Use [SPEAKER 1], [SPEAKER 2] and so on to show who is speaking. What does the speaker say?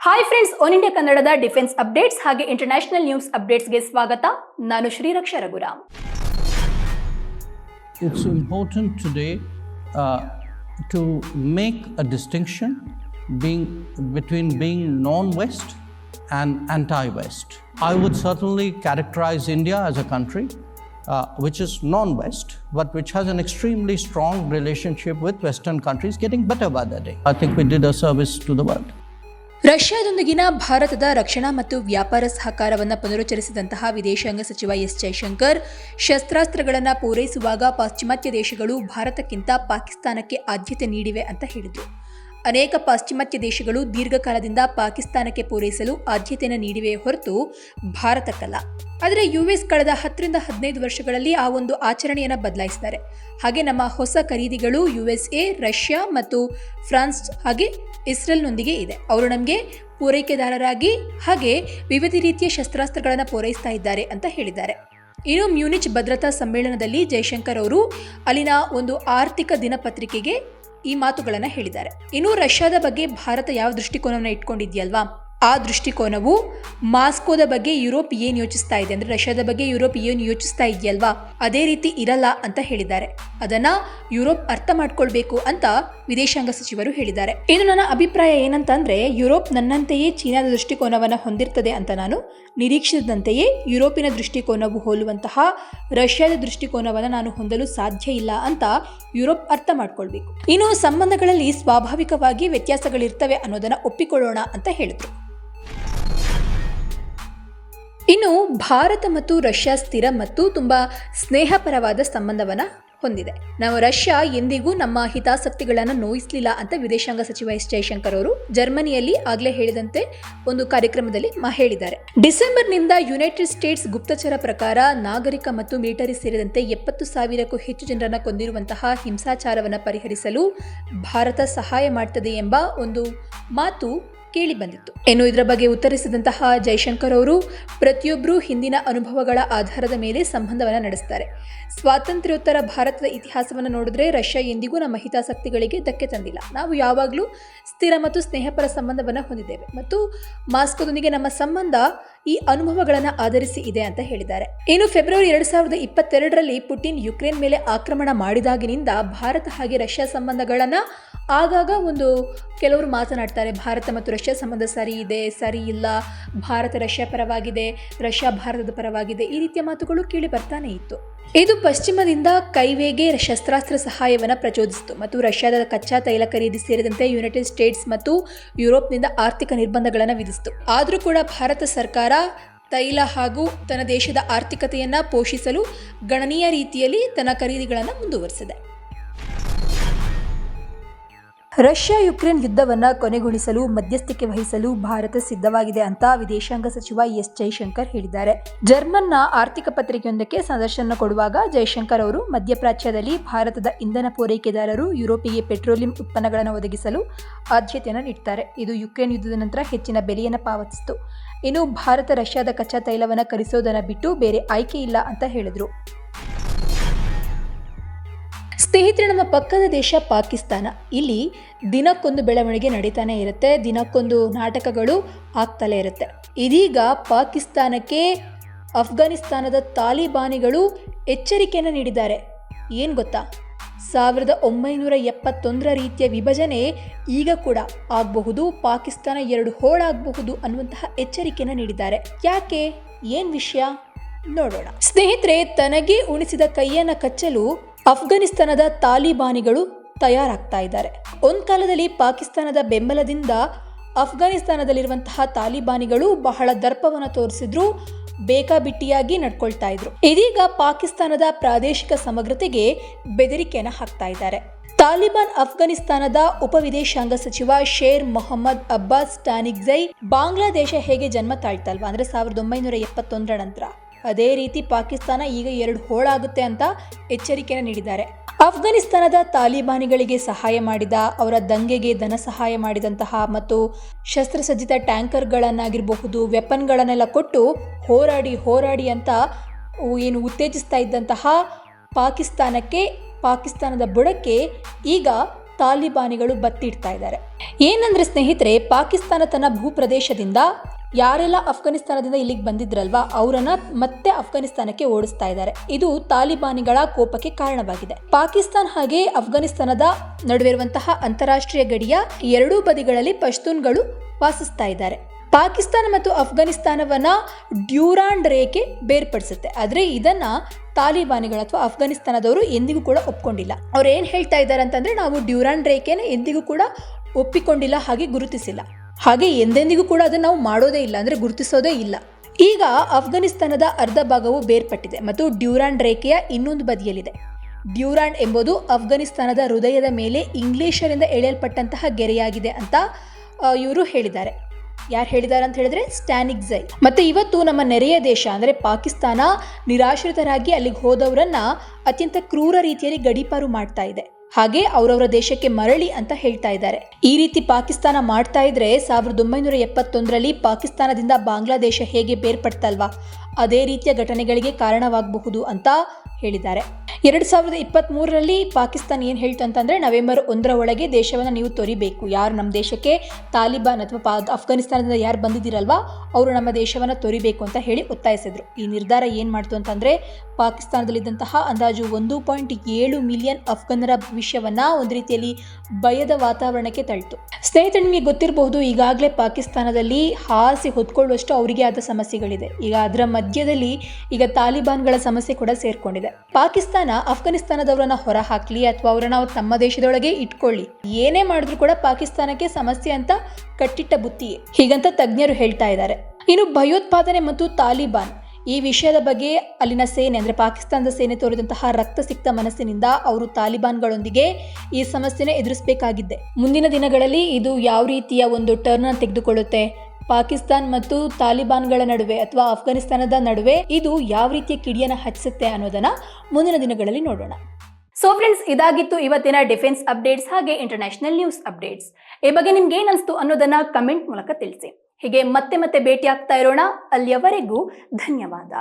[SPEAKER 1] Hi friends one India ಕನ್ನಡದ defence updates ಹಾಗೆ international news ಅಪ್ಡೇಟ್ಸ್ಗೆ ಸ್ವಾಗತ ನಾನು Shreeraksha Raghuram
[SPEAKER 2] it's important today uh, to make a distinction being between being non-West and anti-West. I would certainly characterize India as a country uh, which is non-West, but which has an extremely strong relationship with Western countries, getting better by the day. I think we did a service to the world.
[SPEAKER 1] ರಷ್ಯಾದೊಂದಿಗಿನ ಭಾರತದ ರಕ್ಷಣಾ ಮತ್ತು ವ್ಯಾಪಾರ ಸಹಕಾರವನ್ನು ಪುನರುಚ್ಚರಿಸಿದಂತಹ ವಿದೇಶಾಂಗ ಸಚಿವ S Jaishankar, ಶಸ್ತ್ರಾಸ್ತ್ರಗಳನ್ನು ಪೂರೈಸುವಾಗ ಪಾಶ್ಚಿಮಾತ್ಯ ದೇಶಗಳು ಭಾರತಕ್ಕಿಂತ ಪಾಕಿಸ್ತಾನಕ್ಕೆ ಆದ್ಯತೆ ನೀಡಿವೆ ಅಂತ ಹೇಳಿದರು. ಅನೇಕ ಪಾಶ್ಚಿಮಾತ್ಯ ದೇಶಗಳು ದೀರ್ಘಕಾಲದಿಂದ ಪಾಕಿಸ್ತಾನಕ್ಕೆ ಪೂರೈಸಲು ಆದ್ಯತೆಯನ್ನು ನೀಡಿವೆ ಹೊರತು ಭಾರತಕ್ಕಲ್ಲ ಆದರೆ ಯು ಎಸ್ ಕಳೆದ ಹತ್ತರಿಂದ ಹದಿನೈದು ವರ್ಷಗಳಲ್ಲಿ ಆ ಒಂದು ಆಚರಣೆಯನ್ನು ಬದಲಾಯಿಸಿದ್ದಾರೆ. ಹಾಗೆ ನಮ್ಮ ಹೊಸ ಖರೀದಿಗಳು ಯು ಎಸ್ ಎ ರಷ್ಯಾ ಮತ್ತು ಫ್ರಾನ್ಸ್ ಹಾಗೆ ಇಸ್ರೇಲ್ನೊಂದಿಗೆ ಇದೆ. ಅವರು ನಮಗೆ ಪೂರೈಕೆದಾರರಾಗಿ ಹಾಗೆ ವಿವಿಧ ರೀತಿಯ ಶಸ್ತ್ರಾಸ್ತ್ರಗಳನ್ನು ಪೂರೈಸ್ತಾ ಇದ್ದಾರೆ ಅಂತ ಹೇಳಿದ್ದಾರೆ. ಇನ್ನು ಮ್ಯೂನಿಚ್ ಭದ್ರತಾ ಸಮ್ಮೇಳನದಲ್ಲಿ ಜೈಶಂಕರ್ ಅವರು ಅಲ್ಲಿನ ಒಂದು ಆರ್ಥಿಕ ದಿನಪತ್ರಿಕೆಗೆ ಈ ಮಾತುಗಳನ್ನು ಹೇಳಿದ್ದಾರೆ. ಇನ್ನು ರಷ್ಯಾದ ಬಗ್ಗೆ ಭಾರತ ಯಾವ ದೃಷ್ಟಿಕೋನವನ್ನು ಇಟ್ಕೊಂಡಿದ್ಯಲ್ವಾ? ಆ ದೃಷ್ಟಿಕೋನವು ಮಾಸ್ಕೋದ ಬಗ್ಗೆ ಯುರೋಪ್ ಏನು ಯೋಚಿಸ್ತಾ ಇದೆ ಅಂದರೆ ರಷ್ಯಾದ ಬಗ್ಗೆ ಯುರೋಪ್ ಏನು ಯೋಚಿಸ್ತಾ ಇದೆಯಲ್ವಾ? ಅದೇ ರೀತಿ ಇರಲ್ಲ ಅಂತ ಹೇಳಿದ್ದಾರೆ. ಅದನ್ನ ಯುರೋಪ್ ಅರ್ಥ ಮಾಡ್ಕೊಳ್ಬೇಕು ಅಂತ ವಿದೇಶಾಂಗ ಸಚಿವರು ಹೇಳಿದ್ದಾರೆ. ಇನ್ನು ನನ್ನ ಅಭಿಪ್ರಾಯ ಏನಂತಂದ್ರೆ ಯುರೋಪ್ ನನ್ನಂತೆಯೇ ಚೀನಾದ ದೃಷ್ಟಿಕೋನವನ್ನು ಹೊಂದಿರ್ತದೆ ಅಂತ ನಾನು ನಿರೀಕ್ಷಿಸಿದಂತೆಯೇ ಯುರೋಪಿನ ದೃಷ್ಟಿಕೋನವು ಹೋಲುವಂತಹ ರಷ್ಯಾದ ದೃಷ್ಟಿಕೋನವನ್ನು ನಾನು ಹೊಂದಲು ಸಾಧ್ಯ ಇಲ್ಲ ಅಂತ ಯುರೋಪ್ ಅರ್ಥ ಮಾಡ್ಕೊಳ್ಬೇಕು. ಇನ್ನು ಸಂಬಂಧಗಳಲ್ಲಿ ಸ್ವಾಭಾವಿಕವಾಗಿ ವ್ಯತ್ಯಾಸಗಳಿರ್ತವೆ ಅನ್ನೋದನ್ನ ಒಪ್ಪಿಕೊಳ್ಳೋಣ ಅಂತ ಹೇಳಿದ್ರು ಇನ್ನು ಭಾರತ ಮತ್ತು ರಷ್ಯಾ ಸ್ಥಿರ ಮತ್ತು ತುಂಬ ಸ್ನೇಹಪರವಾದ ಸಂಬಂಧವನ್ನು ಹೊಂದಿದೆ. ನಾವು ರಷ್ಯಾ ಎಂದಿಗೂ ನಮ್ಮ ಹಿತಾಸಕ್ತಿಗಳನ್ನು ನೋಯಿಸಲಿಲ್ಲ ಅಂತ ವಿದೇಶಾಂಗ ಸಚಿವ ಎಸ್ ಜೈಶಂಕರ್ ಅವರು ಜರ್ಮನಿಯಲ್ಲಿ ಆಗಲೇ ಹೇಳಿದಂತೆ ಒಂದು ಕಾರ್ಯಕ್ರಮದಲ್ಲಿ ಹೇಳಿದ್ದಾರೆ. ಡಿಸೆಂಬರ್ನಿಂದ ಯುನೈಟೆಡ್ ಸ್ಟೇಟ್ಸ್ ಗುಪ್ತಚರ ಪ್ರಕಾರ ನಾಗರಿಕ ಮತ್ತು ಮಿಲಿಟರಿ ಸೇರಿದಂತೆ ಎಪ್ಪತ್ತು ಸಾವಿರಕ್ಕೂ ಹೆಚ್ಚು ಜನರನ್ನು ಕೊಂದಿರುವಂತಹ ಹಿಂಸಾಚಾರವನ್ನು ಪರಿಹರಿಸಲು ಭಾರತ ಸಹಾಯ ಮಾಡ್ತದೆ ಎಂಬ ಒಂದು ಮಾತು ಕೇಳಿ ಬಂದಿತ್ತು. ಇನ್ನು ಇದರ ಬಗ್ಗೆ ಉತ್ತರಿಸಿದಂತಹ ಜೈಶಂಕರ್ ಅವರು ಪ್ರತಿಯೊಬ್ಬರೂ ಹಿಂದಿನ ಅನುಭವಗಳ ಆಧಾರದ ಮೇಲೆ ಸಂಬಂಧವನ್ನು ನಡೆಸ್ತಾರೆ. ಸ್ವಾತಂತ್ರ್ಯೋತ್ತರ ಭಾರತದ ಇತಿಹಾಸವನ್ನು ನೋಡಿದ್ರೆ ರಷ್ಯಾ ಎಂದಿಗೂ ನಮ್ಮ ಹಿತಾಸಕ್ತಿಗಳಿಗೆ ಧಕ್ಕೆ ತಂದಿಲ್ಲ. ನಾವು ಯಾವಾಗಲೂ ಸ್ಥಿರ ಮತ್ತು ಸ್ನೇಹಪರ ಸಂಬಂಧವನ್ನು ಹೊಂದಿದ್ದೇವೆ. ಮತ್ತು ಮಾಸ್ಕೋದೊಂದಿಗೆ ನಮ್ಮ ಸಂಬಂಧ ಈ ಅನುಭವಗಳನ್ನು ಆಧರಿಸಿ ಇದೆ ಅಂತ ಹೇಳಿದ್ದಾರೆ. ಇನ್ನು ಫೆಬ್ರವರಿ ಎರಡು ಸಾವಿರದ ಇಪ್ಪತ್ತೆರಡರಲ್ಲಿ ಪುಟಿನ್ ಯುಕ್ರೇನ್ ಮೇಲೆ ಆಕ್ರಮಣ ಮಾಡಿದಾಗಿನಿಂದ ಭಾರತ ಹಾಗೆ ರಷ್ಯಾ ಸಂಬಂಧಗಳನ್ನು ಆಗಾಗ ಒಂದು ಕೆಲವರು ಮಾತನಾಡ್ತಾರೆ, ಭಾರತ ಮತ್ತು ರಷ್ಯಾ ಸಂಬಂಧ ಸರಿ ಇದೆ, ಸರಿ ಇಲ್ಲ, ಭಾರತ ರಷ್ಯಾ ಪರವಾಗಿದೆ, ರಷ್ಯಾ ಭಾರತದ ಪರವಾಗಿದೆ, ಈ ರೀತಿಯ ಮಾತುಗಳು ಕೇಳಿ ಬರ್ತಾನೆ ಇತ್ತು. ಇದು ಪಶ್ಚಿಮದಿಂದ ಕೈವೇಗೆ ಶಸ್ತ್ರಾಸ್ತ್ರ ಸಹಾಯವನ್ನು ಪ್ರಚೋದಿಸಿತು ಮತ್ತು ರಷ್ಯಾದ ಕಚ್ಚಾ ತೈಲ ಖರೀದಿ ಸೇರಿದಂತೆ ಯುನೈಟೆಡ್ ಸ್ಟೇಟ್ಸ್ ಮತ್ತು ಯುರೋಪ್ನಿಂದ ಆರ್ಥಿಕ ನಿರ್ಬಂಧಗಳನ್ನು ವಿಧಿಸಿತು. ಆದರೂ ಕೂಡ ಭಾರತ ಸರ್ಕಾರ ತೈಲ ಹಾಗೂ ತನ್ನ ದೇಶದ ಆರ್ಥಿಕತೆಯನ್ನು ಪೋಷಿಸಲು ಗಣನೀಯ ರೀತಿಯಲ್ಲಿ ತನ್ನ ಖರೀದಿಗಳನ್ನು ಮುಂದುವರಿಸಿದೆ. ರಷ್ಯಾ ಯುಕ್ರೇನ್ ಯುದ್ಧವನ್ನು ಕೊನೆಗೊಳಿಸಲು, ಮಧ್ಯಸ್ಥಿಕೆ ವಹಿಸಲು ಭಾರತ ಸಿದ್ಧವಾಗಿದೆ ಅಂತ ವಿದೇಶಾಂಗ ಸಚಿವ ಎಸ್ ಜೈಶಂಕರ್ ಹೇಳಿದ್ದಾರೆ. ಜರ್ಮನ್ನ ಆರ್ಥಿಕ ಪತ್ರಿಕೆಯೊಂದಕ್ಕೆ ಸಂದರ್ಶನ ಕೊಡುವಾಗ ಜೈಶಂಕರ್ ಅವರು, ಮಧ್ಯಪ್ರಾಚ್ಯದಲ್ಲಿ ಭಾರತದ ಇಂಧನ ಪೂರೈಕೆದಾರರು ಯುರೋಪಿಗೆ ಪೆಟ್ರೋಲಿಯಂ ಉತ್ಪನ್ನಗಳನ್ನು ಒದಗಿಸಲು ಆದ್ಯತೆಯನ್ನು ನೀಡುತ್ತಾರೆ ಇದು ಯುಕ್ರೇನ್ ಯುದ್ಧದ ನಂತರ ಹೆಚ್ಚಿನ ಬೆಲೆಯನ್ನು ಪಾವತಿಸಿತು. ಇನ್ನು ಭಾರತ ರಷ್ಯಾದ ಕಚ್ಚಾ ತೈಲವನ್ನು ಕರೆಸೋದನ್ನು ಬಿಟ್ಟು ಬೇರೆ ಆಯ್ಕೆ ಇಲ್ಲ ಅಂತ ಹೇಳಿದರು. ಸ್ನೇಹಿತರೆ, ನಮ್ಮ ಪಕ್ಕದ ದೇಶ ಪಾಕಿಸ್ತಾನ. ಇಲ್ಲಿ ದಿನಕ್ಕೊಂದು ಬೆಳವಣಿಗೆ ನಡೀತಾನೆ ಇರುತ್ತೆ, ದಿನಕ್ಕೊಂದು ನಾಟಕಗಳು ಆಗ್ತಲೇ ಇರುತ್ತೆ. ಇದೀಗ ಪಾಕಿಸ್ತಾನಕ್ಕೆ ಅಫ್ಘಾನಿಸ್ತಾನದ ತಾಲಿಬಾನಿಗಳು ಎಚ್ಚರಿಕೆಯನ್ನು ನೀಡಿದ್ದಾರೆ. ಏನು ಗೊತ್ತಾ? ಸಾವಿರದ ಒಂಬೈನೂರ ಎಪ್ಪತ್ತೊಂದರ ರೀತಿಯ ವಿಭಜನೆ ಈಗ ಕೂಡ ಆಗಬಹುದು, ಪಾಕಿಸ್ತಾನ ಎರಡು ಹೋಳಾಗಬಹುದು ಅನ್ನುವಂತಹ ಎಚ್ಚರಿಕೆಯನ್ನು ನೀಡಿದ್ದಾರೆ. ಯಾಕೆ? ಏನು ವಿಷಯ? ನೋಡೋಣ. ಸ್ನೇಹಿತರೆ, ತನಗೆ ಉಣಿಸಿದ ಕೈಯನ್ನು ಕಚ್ಚಲು ಅಫ್ಘಾನಿಸ್ತಾನದ ತಾಲಿಬಾನಿಗಳು ತಯಾರಾಗ್ತಾ ಇದ್ದಾರೆ. ಒಂದು ಕಾಲದಲ್ಲಿ ಪಾಕಿಸ್ತಾನದ ಬೆಂಬಲದಿಂದ ಅಫ್ಘಾನಿಸ್ತಾನದಲ್ಲಿರುವಂತಹ ತಾಲಿಬಾನಿಗಳು ಬಹಳ ದರ್ಪವನ್ನು ತೋರಿಸಿದ್ರು, ಬೇಕಾಬಿಟ್ಟಿಯಾಗಿ ನಡ್ಕೊಳ್ತಾ ಇದ್ರು. ಇದೀಗ ಪಾಕಿಸ್ತಾನದ ಪ್ರಾದೇಶಿಕ ಸಮಗ್ರತೆಗೆ ಬೆದರಿಕೆಯನ್ನು ಹಾಕ್ತಾ ಇದ್ದಾರೆ. ತಾಲಿಬಾನ್ ಅಫ್ಘಾನಿಸ್ತಾನದ ಉಪವಿದೇಶಾಂಗ ಸಚಿವ ಶೇರ್ ಮೊಹಮ್ಮದ್ ಅಬ್ಬಾಸ್ ಟಾನಿಕ್ಜೈ ಬಾಂಗ್ಲಾದೇಶ ಹೇಗೆ ಜನ್ಮ ತಾಳ್ತಲ್ವಾ? ಅಂದ್ರೆ ಸಾವಿರದ ಒಂಬೈನೂರ ಎಪ್ಪತ್ತೊಂದರ ನಂತರ. ಅದೇ ರೀತಿ ಪಾಕಿಸ್ತಾನ ಈಗ ಎರಡು ಹೋಳಾಗುತ್ತೆ ಅಂತ ಎಚ್ಚರಿಕೆಯನ್ನು ನೀಡಿದ್ದಾರೆ. ಅಫ್ಘಾನಿಸ್ತಾನದ ತಾಲಿಬಾನಿಗಳಿಗೆ ಸಹಾಯ ಮಾಡಿದ, ಅವರ ದಂಗೆಗೆ ಧನ ಸಹಾಯ ಮಾಡಿದಂತಹ ಮತ್ತು ಶಸ್ತ್ರಸಜ್ಜಿತ ಟ್ಯಾಂಕರ್ಗಳನ್ನಾಗಿರಬಹುದು, ವೆಪನ್ಗಳನ್ನೆಲ್ಲ ಕೊಟ್ಟು ಹೋರಾಡಿ ಹೋರಾಡಿ ಅಂತ ಏನು ಉತ್ತೇಜಿಸ್ತಾ ಇದ್ದಂತಹ ಪಾಕಿಸ್ತಾನಕ್ಕೆ, ಪಾಕಿಸ್ತಾನದ ಬುಡಕ್ಕೆ ಈಗ ತಾಲಿಬಾನಿಗಳು ಬತ್ತಿಡ್ತಾ ಇದ್ದಾರೆ. ಏನಂದ್ರೆ ಸ್ನೇಹಿತರೆ, ಪಾಕಿಸ್ತಾನ ತನ್ನ ಭೂಪ್ರದೇಶದಿಂದ ಯಾರೆಲ್ಲ ಅಫ್ಘಾನಿಸ್ತಾನದಿಂದ ಇಲ್ಲಿಗೆ ಬಂದಿದ್ರಲ್ವಾ, ಅವರನ್ನ ಮತ್ತೆ ಅಫ್ಘಾನಿಸ್ತಾನಕ್ಕೆ ಓಡಿಸ್ತಾ ಇದ್ದಾರೆ. ಇದು ತಾಲಿಬಾನಿಗಳ ಕೋಪಕ್ಕೆ ಕಾರಣವಾಗಿದೆ. ಪಾಕಿಸ್ತಾನ ಹಾಗೆ ಅಫ್ಘಾನಿಸ್ತಾನದ ನಡುವೆ ಇರುವಂತಹ ಅಂತಾರಾಷ್ಟ್ರೀಯ ಗಡಿಯ ಎರಡೂ ಬದಿಗಳಲ್ಲಿ ಪಶ್ತೂನ್ಗಳು ವಾಸಿಸ್ತಾ ಇದ್ದಾರೆ. ಪಾಕಿಸ್ತಾನ ಮತ್ತು ಅಫ್ಘಾನಿಸ್ತಾನವನ್ನ ಡ್ಯೂರಾಂಡ್ ರೇಖೆ ಬೇರ್ಪಡಿಸುತ್ತೆ. ಆದರೆ ಇದನ್ನ ತಾಲಿಬಾನಿಗಳು ಅಥವಾ ಅಫ್ಘಾನಿಸ್ತಾನದವರು ಎಂದಿಗೂ ಕೂಡ ಒಪ್ಕೊಂಡಿಲ್ಲ. ಅವ್ರು ಏನ್ ಹೇಳ್ತಾ ಇದ್ದಾರೆ ಅಂತಂದ್ರೆ ನಾವು ಡ್ಯೂರಾಂಡ್ ರೇಖೆನ ಎಂದಿಗೂ ಕೂಡ ಒಪ್ಪಿಕೊಂಡಿಲ್ಲ ಹಾಗೆ ಗುರುತಿಸಿಲ್ಲ. ಹಾಗೆ ಎಂದೆಂದಿಗೂ ಕೂಡ ಅದನ್ನು ನಾವು ಮಾಡೋದೇ ಇಲ್ಲ, ಅಂದರೆ ಗುರುತಿಸೋದೇ ಇಲ್ಲ. ಈಗ ಅಫ್ಘಾನಿಸ್ತಾನದ ಅರ್ಧ ಭಾಗವು ಬೇರ್ಪಟ್ಟಿದೆ ಮತ್ತು ಡ್ಯೂರಾಂಡ್ ರೇಖೆಯ ಇನ್ನೊಂದು ಬದಿಯಲ್ಲಿದೆ. ಡ್ಯೂರಾಂಡ್ ಎಂಬುದು ಅಫ್ಘಾನಿಸ್ತಾನದ ಹೃದಯದ ಮೇಲೆ ಇಂಗ್ಲಿಷರಿಂದ ಎಳೆಯಲ್ಪಟ್ಟಂತಹ ಗೆರೆಯಾಗಿದೆ ಅಂತ ಇವರು ಹೇಳಿದ್ದಾರೆ. ಯಾರು ಹೇಳಿದ್ದಾರೆ ಅಂತ ಹೇಳಿದ್ರೆ ಸ್ಟ್ಯಾನಿಕ್ ಝೈ. ಮತ್ತೆ ಇವತ್ತು ನಮ್ಮ ನೆರೆಯ ದೇಶ, ಅಂದರೆ ಪಾಕಿಸ್ತಾನ, ನಿರಾಶ್ರಿತರಾಗಿ ಅಲ್ಲಿಗೆ ಹೋದವರನ್ನ ಅತ್ಯಂತ ಕ್ರೂರ ರೀತಿಯಲ್ಲಿ ಗಡೀಪಾರು ಮಾಡ್ತಾ ಇದೆ. ಹಾಗೆ ಅವರವರ ದೇಶಕ್ಕೆ ಮರಳಿ ಅಂತ ಹೇಳ್ತಾ ಇದ್ದಾರೆ. ಈ ರೀತಿ ಪಾಕಿಸ್ತಾನ ಮಾಡ್ತಾ ಇದ್ರೆ ಸಾವಿರದ ಒಂಬೈನೂರ ಎಪ್ಪತ್ತೊಂದರಲ್ಲಿ ಪಾಕಿಸ್ತಾನದಿಂದ ಬಾಂಗ್ಲಾದೇಶ ಹೇಗೆ ಬೇರ್ಪಡ್ತಲ್ವಾ? ಅದೇ ರೀತಿಯ ಘಟನೆಗಳಿಗೆ ಕಾರಣವಾಗಬಹುದು ಅಂತ ಹೇಳಿದ್ದಾರೆ. ಎರಡು ಸಾವಿರದ ಇಪ್ಪತ್ತ್ ಮೂರರಲ್ಲಿ ಪಾಕಿಸ್ತಾನ ಏನು ಹೇಳ್ತು ಅಂತಂದರೆ, ನವೆಂಬರ್ ಒಂದರ ಒಳಗೆ ದೇಶವನ್ನು ನೀವು ತೊರಿಬೇಕು. ಯಾರು ನಮ್ಮ ದೇಶಕ್ಕೆ ತಾಲಿಬಾನ್ ಅಥವಾ ಪಾ ಅಫ್ಘಾನಿಸ್ತಾನದಿಂದ ಯಾರು ಬಂದಿದ್ದೀರಲ್ವಾ, ಅವರು ನಮ್ಮ ದೇಶವನ್ನು ತೊರಿಬೇಕು ಅಂತ ಹೇಳಿ ಒತ್ತಾಯಿಸಿದ್ರು. ಈ ನಿರ್ಧಾರ ಏನು ಮಾಡ್ತು ಅಂತಂದ್ರೆ, ಪಾಕಿಸ್ತಾನದಲ್ಲಿದ್ದಂತಹ ಅಂದಾಜು ಒಂದು ಪಾಯಿಂಟ್ ಏಳು ಮಿಲಿಯನ್ ಅಫ್ಘಾನರ ಭವಿಷ್ಯವನ್ನ ಒಂದು ರೀತಿಯಲ್ಲಿ ಭಯದ ವಾತಾವರಣಕ್ಕೆ ತಳ್ತು. ಸ್ನೇಹಿತರೆ ನಿಮಗೆ ಗೊತ್ತಿರಬಹುದು, ಈಗಾಗಲೇ ಪಾಕಿಸ್ತಾನದಲ್ಲಿ ಹಾಸಿ ಹೊತ್ಕೊಳ್ಳುವಷ್ಟು ಅವರಿಗೆ ಆದ ಸಮಸ್ಯೆಗಳಿದೆ. ಈಗ ಅದರ ಮಧ್ಯದಲ್ಲಿ ಈಗ ತಾಲಿಬಾನ್ಗಳ ಸಮಸ್ಯೆ ಕೂಡ ಸೇರ್ಕೊಂಡಿದೆ. ಪಾಕಿಸ್ತಾನ ಅಫ್ಘಾನಿಸ್ತಾನದವರನ್ನ ಹೊರ ಹಾಕ್ಲಿ ಅಥವಾ ಅವರನ್ನ ಅವ್ರು ತಮ್ಮ ದೇಶದೊಳಗೆ ಇಟ್ಕೊಳ್ಳಿ. ಏನೇ ಮಾಡಿದ್ರು ಕೂಡ ಪಾಕಿಸ್ತಾನಕ್ಕೆ ಸಮಸ್ಯೆ ಅಂತ ಕಟ್ಟಿಟ್ಟ ಬುತ್ತಿಯೇ. ಹೀಗಂತ ತಜ್ಞರು ಹೇಳ್ತಾ ಇದ್ದಾರೆ. ಇನ್ನು ಭಯೋತ್ಪಾದನೆ ಮತ್ತು ತಾಲಿಬಾನ್. ಈ ವಿಷಯದ ಬಗ್ಗೆ ಅಲ್ಲಿನ ಸೇನೆ, ಅಂದರೆ ಪಾಕಿಸ್ತಾನದ ಸೇನೆ ತೋರಿದಂತಹ ರಕ್ತಸಿಕ್ತ ಮನಸ್ಸಿನಿಂದ ಅವರು ತಾಲಿಬಾನ್ಗಳೊಂದಿಗೆ ಈ ಸಮಸ್ಯೆನ ಎದುರಿಸಬೇಕಾಗಿದ್ದೆ. ಮುಂದಿನ ದಿನಗಳಲ್ಲಿ ಇದು ಯಾವ ರೀತಿಯ ಒಂದು ಟರ್ನ್ ತೆಗೆದುಕೊಳ್ಳುತ್ತೆ? ಪಾಕಿಸ್ತಾನ್ ಮತ್ತು ತಾಲಿಬಾನ್ಗಳ ನಡುವೆ ಅಥವಾ ಅಫ್ಘಾನಿಸ್ತಾನದ ನಡುವೆ ಇದು ಯಾವ ರೀತಿಯ ಕಿಡಿಯನ್ನು ಹಚ್ಚಿಸುತ್ತೆ ಅನ್ನೋದನ್ನ ಮುಂದಿನ ದಿನಗಳಲ್ಲಿ ನೋಡೋಣ. ಸೊ ಫ್ರೆಂಡ್ಸ್ ಇದಾಗಿತ್ತು ಇವತ್ತಿನ ಡಿಫೆನ್ಸ್ ಅಪ್ಡೇಟ್ಸ್ ಹಾಗೆ ಇಂಟರ್ನ್ಯಾಷನಲ್ ನ್ಯೂಸ್ ಅಪ್ಡೇಟ್ಸ್. ಈ ಬಗ್ಗೆ ನಿಮ್ಗೆ ಏನ್ ಅನ್ನೋದನ್ನ ಕಮೆಂಟ್ ಮೂಲಕ ತಿಳಿಸಿ. ಹೀಗೆ ಮತ್ತೆ ಮತ್ತೆ ಭೇಟಿ ಆಗ್ತಾ ಇರೋಣ. ಅಲ್ಲಿಯವರೆಗೂ ಧನ್ಯವಾದ.